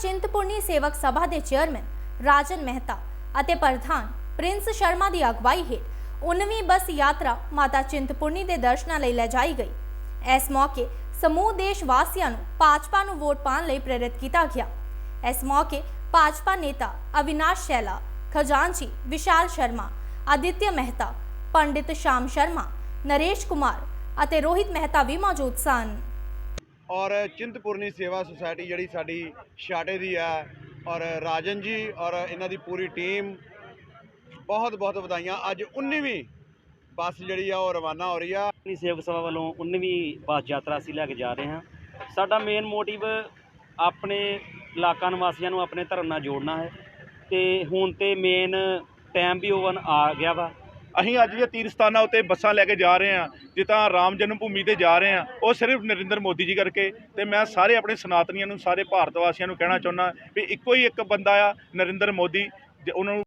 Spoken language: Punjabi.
ਚਿੰਤਪੁਰਨੀ ਸੇਵਕ ਸਭਾ ਦੇ ਚੇਅਰਮੈਨ ਰਾਜਨ ਮਹਿਤਾ ਅਤੇ ਪ੍ਰਧਾਨ ਪ੍ਰਿੰਸ ਸ਼ਰਮਾ ਦੀ ਅਗਵਾਈ ਹੇਠ 19ਵੀਂ ਬੱਸ ਯਾਤਰਾ ਮਾਤਾ ਚਿੰਤਪੁਰਨੀ ਦੇ ਦਰਸ਼ਨਾਂ ਲਈ ਲੈ ਜਾਈ ਗਈ। ਇਸ ਮੌਕੇ ਸਮੂਹ ਦੇਸ਼ ਵਾਸੀਆਂ ਨੂੰ ਭਾਜਪਾ ਨੂੰ ਵੋਟ ਪਾਉਣ ਲਈ ਪ੍ਰੇਰਿਤ ਕੀਤਾ ਗਿਆ। ਇਸ ਮੌਕੇ ਭਾਜਪਾ ਨੇਤਾ ਅਵਿਨਾਸ਼ ਸ਼ੈਲਾ, ਖਜ਼ਾਨਚੀ ਵਿਸ਼ਾਲ ਸ਼ਰਮਾ, ਆਦਿਤਿਆ ਮਹਿਤਾ, ਪੰਡਿਤ ਸ਼ਾਮ ਸ਼ਰਮਾ, ਨਰੇਸ਼ ਕੁਮਾਰ ਅਤੇ ਰੋਹਿਤ ਮਹਿਤਾ ਵੀ ਮੌਜੂਦ ਸਨ। ਔਰ ਚਿੰਤਪੁਰਨੀ ਸੇਵਾ ਸੁਸਾਇਟੀ ਜਿਹੜੀ ਸਾਡੀ ਛਾਟੇ ਦੀ ਆ, ਔਰ ਰਾਜਨ ਜੀ ਔਰ ਇਹਨਾਂ ਦੀ ਪੂਰੀ ਟੀਮ ਬਹੁਤ ਬਹੁਤ ਵਧਾਈਆਂ। ਅੱਜ 19ਵੀਂ ਬੱਸ ਜਿਹੜੀ ਆ, ਉਹ ਰਵਾਨਾ ਹੋ ਰਹੀ ਆ। ਆਪਣੀ ਸੇਵਕ ਸਭਾ ਵੱਲੋਂ 19ਵੀਂ ਬੱਸ ਯਾਤਰਾ ਅਸੀਂ ਲੈ ਕੇ ਜਾ ਰਹੇ ਹਾਂ। ਸਾਡਾ ਮੇਨ ਮੋਟਿਵ ਆਪਣੇ ਇਲਾਕਾ ਨਿਵਾਸੀਆਂ ਨੂੰ ਆਪਣੇ ਧਰਮ ਨਾਲ ਜੋੜਨਾ ਹੈ ਤੇ ਹੁਣ ਤੇ ਮੇਨ ਟਾਈਮ ਵੀ ਓਵਨ ਆ ਗਿਆ ਵਾ। ਅਸੀਂ ਅੱਜ ਜੇ ਤੀਰ ਸਥਾਨਾਂ ਉੱਤੇ ਬੱਸਾਂ ਲੈ ਕੇ ਜਾ ਰਹੇ ਹਾਂ, ਜਿੱਦਾਂ ਰਾਮ ਜਨਮ ਭੂਮੀ ਤੇ ਜਾ ਰਹੇ ਹਾਂ, ਉਹ ਸਿਰਫ ਨਰਿੰਦਰ ਮੋਦੀ ਜੀ ਕਰਕੇ। ਤੇ ਮੈਂ ਸਾਰੇ ਆਪਣੇ ਸਨਾਤਨੀਆਂ ਨੂੰ, ਸਾਰੇ ਭਾਰਤ ਵਾਸੀਆਂ ਨੂੰ ਕਹਿਣਾ ਚਾਹੁੰਦਾ ਵੀ ਇੱਕੋ ਹੀ ਇੱਕ ਬੰਦਾ ਆ, ਨਰਿੰਦਰ ਮੋਦੀ, ਜੇ ਉਹਨਾਂ ਨੂੰ